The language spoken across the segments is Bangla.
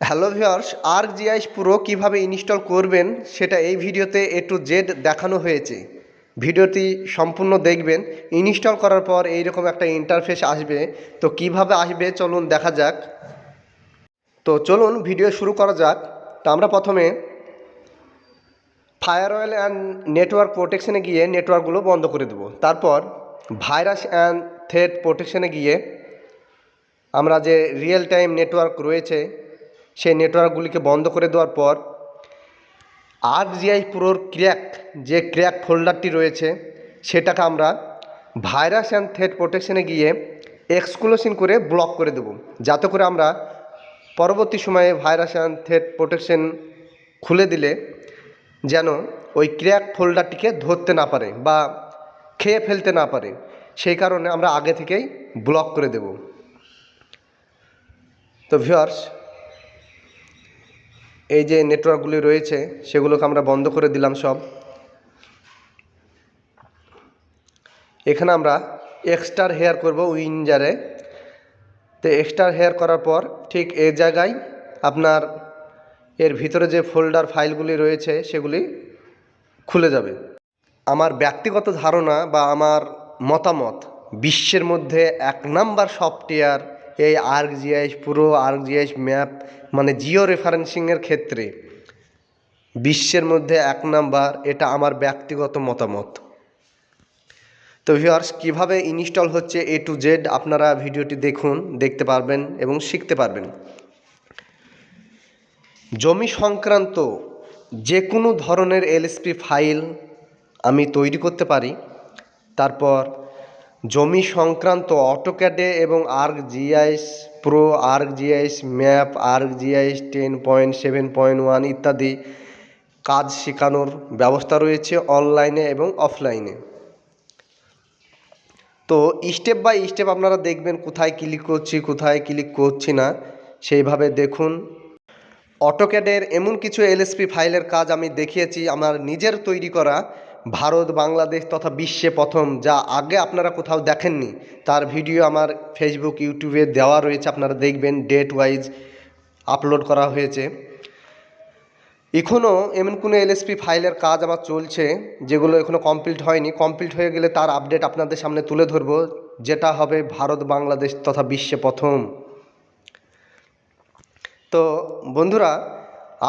হ্যালো ভিউয়ার্স আর্ক জিআইএস পুরো কীভাবে ইনস্টল করবেন সেটা এই ভিডিওতে এ টু জেড দেখানো হয়েছে। ভিডিওটি সম্পূর্ণ দেখবেন। ইনস্টল করার পর এইরকম একটা ইন্টারফেস আসবে। তো কীভাবে আসবে চলুন দেখা যাক। তো চলুন ভিডিও শুরু করা যাক। তো আমরা প্রথমে ফায়ার অয়েল অ্যান্ড নেটওয়ার্ক প্রোটেকশনে গিয়ে নেটওয়ার্কগুলো বন্ধ করে দেবো। তারপর ভাইরাস অ্যান্ড থ্রেড প্রোটেকশনে গিয়ে আমরা যে রিয়েল টাইম নেটওয়ার্ক রয়েছে সেই নেটওয়ার্কগুলিকে বন্ধ করে দেওয়ার পর আর্ক জিআই পুরোর ক্র্যাক, যে ক্র্যাক ফোল্ডারটি রয়েছে, সেটাকে আমরা ভাইরাস অ্যান্ড থ্রেড প্রোটেকশনে গিয়ে এক্সক্লুসিন করে ব্লক করে দেব। যাতে করে আমরা পরবর্তী সময়ে ভাইরাস অ্যান্ড থ্রেড প্রোটেকশন খুলে দিলে যেন ওই ক্র্যাক ফোল্ডারটিকে ধরতে না পারে বা খেয়ে ফেলতে না পারে। সেই কারণে আমরা আগে থেকেই ব্লক করে দেব। তো ভিউয়ার্স এই যে নেটওয়ার্কগুলি রয়েছে, সেগুলোকে আমরা বন্ধ করে দিলাম সব। এখানে আমরা এক্সট্রার হেয়ার করব উইঞ্জারে তো এক্সট্রার হেয়ার করার পর ঠিক এই জায়গায় আপনার এর ভিতরে যে ফোল্ডার ফাইলগুলি রয়েছে, সেগুলি খুলে যাবে। আমার ব্যক্তিগত ধারণা বা আমার মতামত, বিশ্বের মধ্যে এক নাম্বার সফটওয়্যার এই Arc GIS pro Arc GIS map মানে জিও রেফারেন্সিংয়ের ক্ষেত্রে বিশ্বের মধ্যে এক নাম্বার, এটা আমার ব্যক্তিগত মতামত। তো ভিউয়ার্স কীভাবে ইনস্টল হচ্ছে এ টু জেড আপনারা ভিডিওটি দেখুন, দেখতে পারবেন এবং শিখতে পারবেন। জমি সংক্রান্ত যে কোনো ধরনের এলএসপি ফাইল আমি তৈরি করতে পারি। তারপর জমি সংক্রান্ত অটোক্যাডে এবং Arc GIS pro Arc GIS map Arc GIS ten point seven point one ইত্যাদি কাজ শেখানোর ব্যবস্থা রয়েছে অনলাইনে এবং অফলাইনে তো স্টেপ বাই স্টেপ আপনারা দেখবেন কোথায় ক্লিক করছি, কোথায় ক্লিক করছি না, সেইভাবে দেখুন। অটোক্যাডের এমন কিছু এলএসপি ফাইলের কাজ আমি দেখিয়েছি, আমার নিজের তৈরি করা। ভারত, বাংলাদেশ তথা বিশ্বে প্রথম, যা আগে আপনারা কোথাও দেখেননি। তার ভিডিও আমার ফেসবুক ইউটিউবে দেওয়া রয়েছে, আপনারা দেখবেন ডেট ওয়াইজ আপলোড করা হয়েছে। এখনও এমন কোনো এলএসপি ফাইলের কাজ আমার চলছে, যেগুলো এখনও কমপ্লিট হয়নি। কমপ্লিট হয়ে গেলে তার আপডেট আপনাদের সামনে তুলে ধরবো, যেটা হবে ভারত, বাংলাদেশ তথা বিশ্বে প্রথম। তো বন্ধুরা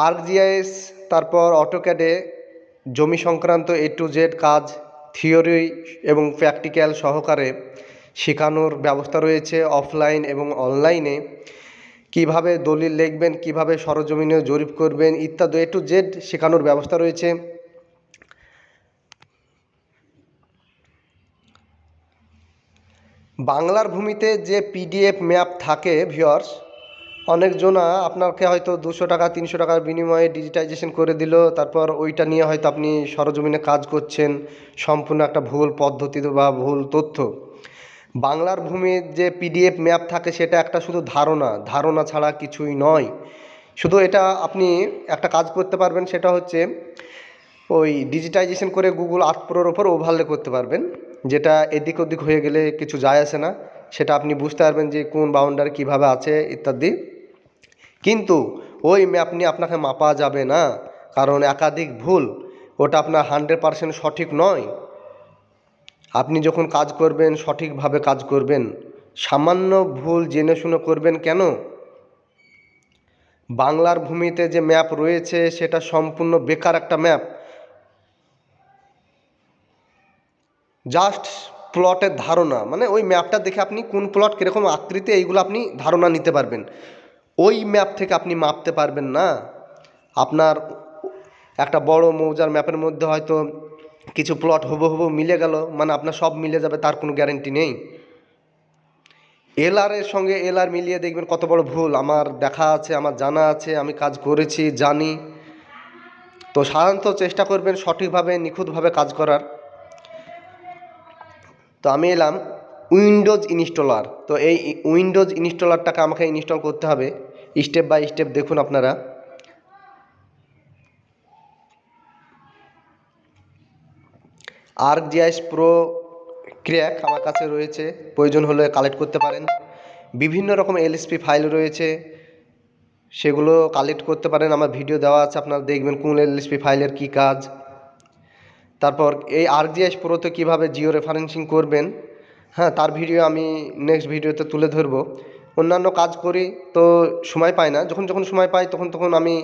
আরজিআইএস তারপর অটোক্যাডে জমি সংক্রান্ত এ টু জেড কাজ, থিওরি এবং প্র্যাকটিক্যাল সহকারে শেখানোর ব্যবস্থা রয়েছে অফলাইন এবং অনলাইনে। কীভাবে দলিল লিখবেন, কীভাবে সরজমিনে জরিপ করবেন ইত্যাদি এ টু জেড শেখানোর ব্যবস্থা রয়েছে। বাংলার ভূমিতে যে পিডিএফ ম্যাপ থাকে ভিওর্স অনেকজনা আপনাকে হয়তো দুশো টাকা, তিনশো টাকার বিনিময়ে ডিজিটাইজেশন করে দিল। তারপর ওইটা নিয়ে হয়তো আপনি সরজমিনে কাজ করছেন। সম্পূর্ণ একটা ভুল পদ্ধতি বা ভুল তথ্য। বাংলার ভূমির যে পিডিএফ ম্যাপ থাকে, সেটা একটা শুধু ধারণা। ধারণা ছাড়া কিছুই নয়। শুধু এটা আপনি একটা কাজ করতে পারবেন, সেটা হচ্ছে ওই ডিজিটাইজেশন করে গুগল আর্ট প্রোর ওপর ওভারলে করতে পারবেন। যেটা এদিক ওদিক হয়ে গেলে কিছু যায় আসে না। সেটা আপনি বুঝতে পারবেন যে কোন বাউন্ডারি কীভাবে আছে, ইত্যাদি। কিন্তু ওই ম্যাপ নিয়ে আপনাকে মাপা যাবে না, কারণ একাধিক ভুল, ওটা আপনার হান্ড্রেড পারসেন্ট সঠিক নয়। আপনি যখন কাজ করবেন, সঠিকভাবে কাজ করবেন, সামান্য ভুল জেনে শুনে করবেন কেন? বাংলার ভূমিতে যে ম্যাপ রয়েছে, সেটা সম্পূর্ণ বেকার একটা ম্যাপ। জাস্ট প্লটের ধারণা মানে ওই ম্যাপটা দেখে আপনি কোন প্লট কীরকম আকৃতি, এইগুলো আপনি ধারণা নিতে পারবেন। ওই ম্যাপ থেকে আপনি মাপতে পারবেন না। আপনার একটা বড় মৌজার ম্যাপের মধ্যে হয়তো কিছু প্লট হবু হবু মিলে গেল মানে আপনার সব মিলে যাবে, তার কোনো গ্যারেন্টি নেই। এলআরের সঙ্গে এলআর মিলিয়ে দেখবেন কত বড় ভুল। আমার দেখা আছে, আমার জানা আছে, আমি কাজ করেছি, জানি। তো সাধারণত চেষ্টা করবেন সঠিকভাবে, নিখুঁতভাবে কাজ করার। তো আমি এলাম উইন্ডোজ ইনস্টলার তো এই উইন্ডোজ ইনস্টলারটাকে আমাকে ইনস্টল করতে হবে। স্টেপ বাই স্টেপ দেখুন আপনারা। আর্ক জিআইএস প্রো ক্র্যাক আমার কাছে রয়েছে, প্রয়োজন হলে কালেক্ট করতে পারেন। বিভিন্ন রকম এলএসপি ফাইল রয়েছে, সেগুলো কালেক্ট করতে পারেন। আমার ভিডিও দেওয়া আছে, আপনারা দেখবেন কোন এলএসপি ফাইলের কী কাজ। তারপর এই আরজিএস প্রোতে কীভাবে জিও রেফারেন্সিং করবেন হ্যাঁ তার ভিডিও আমি নেক্সট ভিডিওতে তুলে ধরবো। অন্যান্য কাজ করি তো সময় পাই না। যখন যখন সময় পাই তখন তখন আমি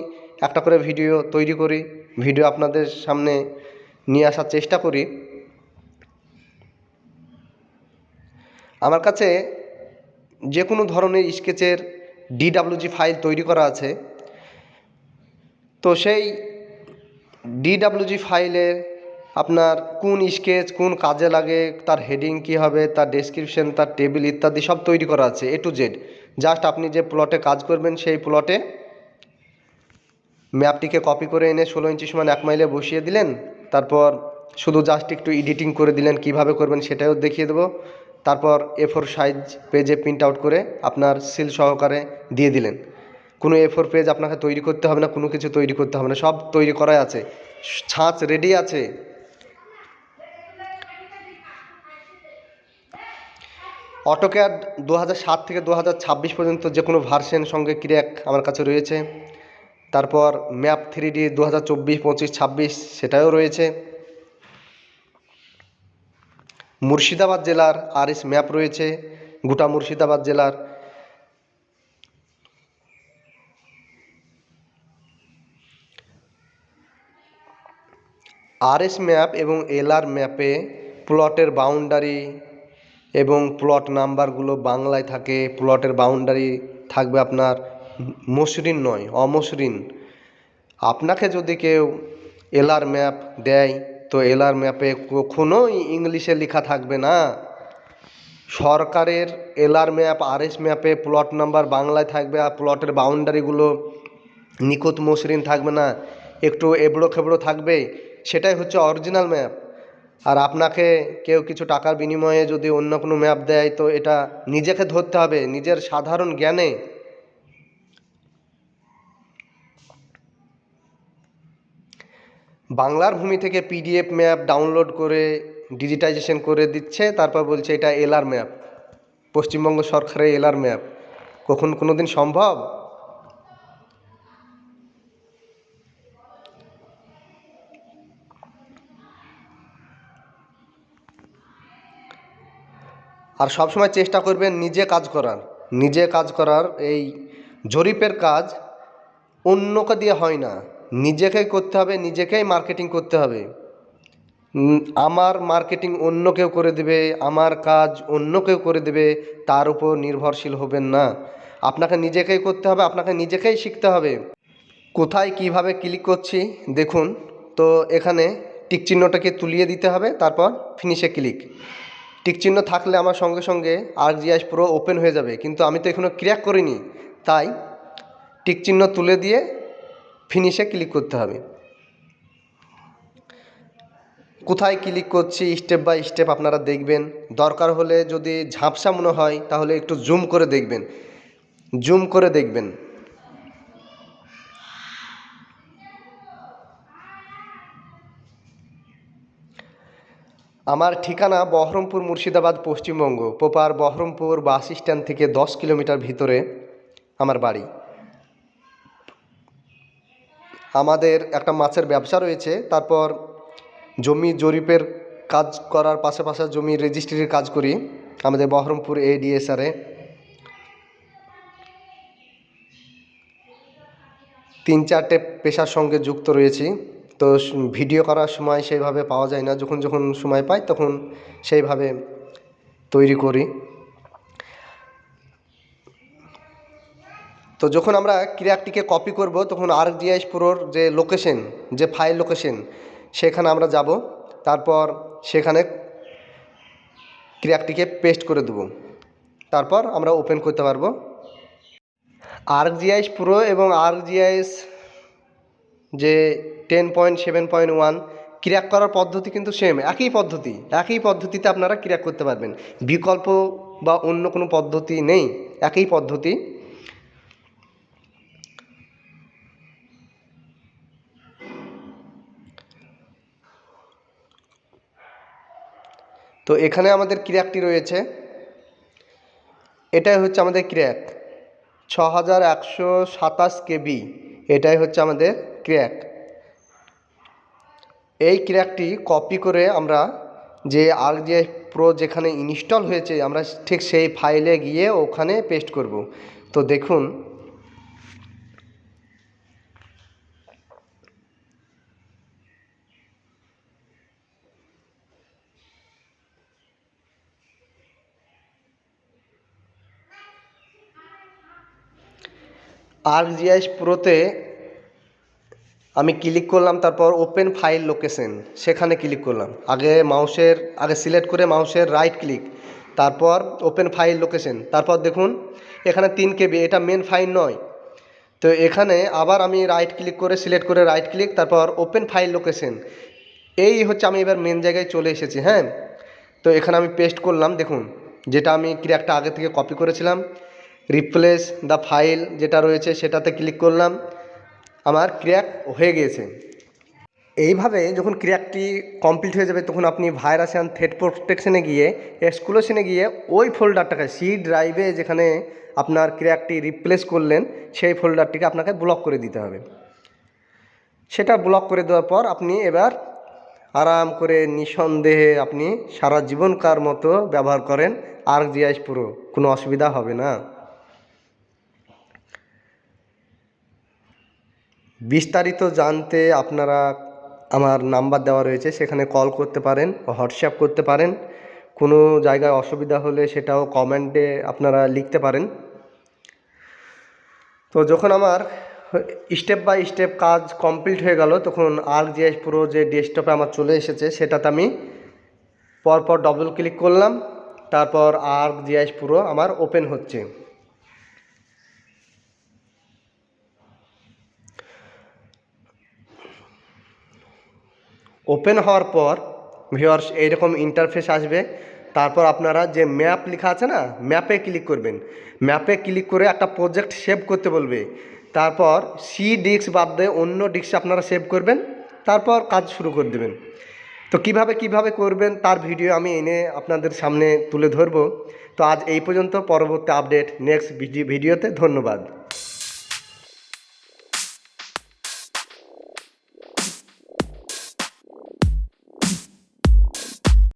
একটা করে ভিডিও তৈরি করি, ভিডিও আপনাদের সামনে নিয়ে আসার চেষ্টা করি। আমার কাছে যে কোনো ধরনের স্কেচের ডিডাব্লিউজি ফাইল তৈরি করা আছে। তো সেই ডিডাব্লিউজি ফাইলে আপনার কোন স্কেচ কোন কাজে লাগে, তার হেডিং কী হবে, তার ডেসক্রিপশন তার টেবিল ইত্যাদি সব তৈরি করা আছে এ টু জেড জাস্ট আপনি যে প্লটে কাজ করবেন, সেই প্লটে ম্যাপটিকে কপি করে এনে ষোলো ইঞ্চি সমান এক মাইলে বসিয়ে দিলেন। তারপর শুধু জাস্ট একটু এডিটিং করে দিলেন, কীভাবে করবেন সেটাও দেখিয়ে দেবো। তারপর এ ফোর সাইজ পেজে প্রিন্ট আউট করে আপনার সিল সহকারে দিয়ে দিলেন। কোনো এ ফোর পেজ আপনাকে তৈরি করতে হবে না, কোনো কিছু তৈরি করতে হবে না, সব তৈরি করাই আছে। ছাঁচ রেডি আছে। অটোক্যাড দু সাত থেকে দু ছাব্বিশ পর্যন্ত যে কোনো ভার্সন সঙ্গে ক্র্যাক আমার কাছে রয়েছে। তারপর ম্যাপ থ্রি ডি দু হাজার চব্বিশ, পঁচিশ, ছাব্বিশ, সেটাও রয়েছে। মুর্শিদাবাদ জেলার আর এস ম্যাপ রয়েছে। গোটা মুর্শিদাবাদ জেলার আর এস ম্যাপ এবং এলআর ম্যাপে প্লটের বাউন্ডারি এবং প্লট নাম্বারগুলো বাংলায় থাকে প্লটের বাউন্ডারি থাকবে আপনার মসৃণ নয়, অমসৃণ। আপনাকে যদি কেউ এলআর ম্যাপ দেয়, তো এলার ম্যাপে কখনোই ইংলিশে লেখা থাকবে না। সরকারের এলআর ম্যাপ আরএস ম্যাপে প্লট নাম্বার বাংলায় থাকবে আর প্লটের বাউন্ডারিগুলো নিখুঁত মসৃণ থাকবে না। একটু এবড়ো খেবড়ো থাকবে। সেটাই হচ্ছে অরিজিনাল ম্যাপ আর আপনাকে কেউ কিছু টাকার বিনিময়ে যদি অন্য কোনো ম্যাপ দেয়, তো এটা নিজেকে ধরতে হবে, নিজের সাধারণ জ্ঞানে। বাংলার ভূমি থেকে পিডিএফ ম্যাপ ডাউনলোড করে ডিজিটাইজেশন করে দিচ্ছে, তারপর বলছে এটা এলআর ম্যাপ। পশ্চিমবঙ্গ সরকারের এলআর ম্যাপ। কখন কোনো দিন সম্ভব? আর সবসময় চেষ্টা করবেন নিজে কাজ করার। নিজে কাজ করার এই জরিপের কাজ অন্যকে দিয়ে হয় না। নিজেকেই করতে হবে, নিজেকেই মার্কেটিং করতে হবে। আমার মার্কেটিং অন্য কেউ করে দেবে, আমার কাজ অন্য কেউ করে দেবে, তার উপর নির্ভরশীল হবেন না। আপনাকে নিজেকেই করতে হবে, আপনাকে নিজেকেই শিখতে হবে। কোথায় কীভাবে ক্লিক করছি, দেখুন। তো এখানে টিক চিহ্নটাকে তুলিয়ে দিতে হবে, তারপর ফিনিশে ক্লিক টিক চিহ্ন থাকলে আমার সঙ্গে সঙ্গে আরজিআইএস প্রো ওপেন হয়ে যাবে। কিন্তু আমি তো এখনও ক্র্যাক করিনি। তাই টিক চিহ্ন তুলে দিয়ে ফিনিশে ক্লিক করতে হবে। কোথায় ক্লিক করছি স্টেপ বাই স্টেপ আপনারা দেখবেন। দরকার হলে যদি ঝাপসা মনে হয়, তাহলে একটু জুম করে দেখবেন। জুম করে দেখবেন। আমার ঠিকানা বহরমপুর মুর্শিদাবাদ, পশ্চিমবঙ্গ। পোপার বহরমপুর বাস স্ট্যান্ড থেকে দশ কিলোমিটার ভিতরে আমার বাড়ি। আমাদের একটা মাছের ব্যবসা রয়েছে, তারপর জমি জরিপের কাজ করার পাশাপাশি জমি রেজিস্ট্রির কাজ করি আমাদের বহরমপুর এডিএসআরে তিন চারটে পেশার সঙ্গে যুক্ত রয়েছি। তো ভিডিও করার সময় সেইভাবে পাওয়া যায় না। যখন যখন সময় পাই তখন সেইভাবে তৈরি করি। তো যখন আমরা ক্রিয়াকটিকে কপি করব, তখন আর জিআইএস প্রোর যে লোকেশন যে ফাইল লোকেশন সেখানে আমরা যাব। তারপর সেখানে ক্রিয়াটিকে পেস্ট করে দেবো। তারপর আমরা ওপেন করতে পারব। আর্কজিআইএস প্রো এবং আর্কজিআইএস যে ten point seven point one crack করার পদ্ধতি কিন্তু সেম একই পদ্ধতি, একই পদ্ধতিতে আপনারা ক্র্যাক করতে পারবেন। বিকল্প বা অন্য কোনো পদ্ধতি নেই, একই পদ্ধতি। তো এখানে আমাদের ক্র্যাকটি রয়েছে। এটাই হচ্ছে আমাদের ক্র্যাক। ছ হাজার একশো সাতাশ কেবি, এটাই হচ্ছে আমাদের ক্র্যাক এই ক্র্যাকটি কপি করে আমরা যে আর যে প্রো যেখানে ইনস্টল হয়েছে, আমরা ঠিক সেই ফাইলে গিয়ে ওখানে পেস্ট করব। তো দেখুন আর্কজিআইএস প্রোতে আমি ক্লিক করলাম, তারপর ওপেন ফাইল লোকেশন সেখানে ক্লিক করলাম। আগে মাউসের আগে সিলেক্ট করে মাউসের রাইট ক্লিক তারপর ওপেন ফাইল লোকেশন তারপর দেখুন, এখানে তিন কেবি এটা মেন ফাইল নয়। তো এখানে আবার আমি রাইট ক্লিক করে সিলেক্ট করে রাইট ক্লিক তারপর ওপেন ফাইল লোকেশন এই হচ্ছে আমি এবার মেন জায়গায় চলে এসেছি হ্যাঁ? তো এখানে আমি পেস্ট করলাম, দেখুন, যেটা আমি ক্রিয়াকটা আগে থেকে কপি করেছিলাম রিপ্লেস দ্য ফাইল যেটা রয়েছে, সেটাতে ক্লিক করলাম। আমার ক্র্যাক হয়ে গিয়েছে। এইভাবে যখন ক্র্যাকটি কমপ্লিট হয়ে যাবে, তখন আপনি ভাইরাস অ্যান্ড থ্রেড প্রোটেকশনে গিয়ে এক্সক্লুশনে গিয়ে ওই ফোল্ডারটাকে সি ড্রাইভে যেখানে আপনার ক্র্যাকটি রিপ্লেস করলেন, সেই ফোল্ডারটিকে আপনাকে ব্লক করে দিতে হবে। সেটা ব্লক করে দেওয়ার পর আপনি এবার আরাম করে নিঃসন্দেহে আপনি সারা জীবনকার মতো ব্যবহার করেন, আর জিআইএস পুরো, কোনো অসুবিধা হবে না। বিস্তারিত জানতে আপনারা আমার নাম্বার দেওয়া রয়েছে, সেখানে কল করতে পারেন হোয়াটসঅ্যাপ করতে পারেন। কোনো জায়গায় অসুবিধা হলে সেটাও কমেন্টে আপনারা লিখতে পারেন। তো যখন আমার স্টেপ বাই স্টেপ কাজ কমপ্লিট হয়ে গেল, তখন আর্ক জিএস পুরো যে ডেস্কটপে আমার চলে এসেছে, সেটাতে আমি পরপর ডবল ক্লিক করলাম। তারপর আর্ক জিএস পুরো আমার ওপেন হচ্ছে। ওপেন হওয়ার পর ভিওয়ার্স এইরকম ইন্টারফেস আসবে। তারপর আপনারা যে ম্যাপ লেখা আছে না ম্যাপে ক্লিক করবেন। ম্যাপে ক্লিক করে একটা প্রজেক্ট সেভ করতে বলবে। তারপর সি ডিস্ক বাদ দিয়ে অন্য ডিস্ক আপনারা সেভ করবেন। তারপর কাজ শুরু করে দেবেন। তো কীভাবে কীভাবে করবেন তার ভিডিও আমি এনে আপনাদের সামনে তুলে ধরবো। তো আজ এই পর্যন্ত, পরবর্তী আপডেট নেক্সট ভিডিওতে ধন্যবাদ।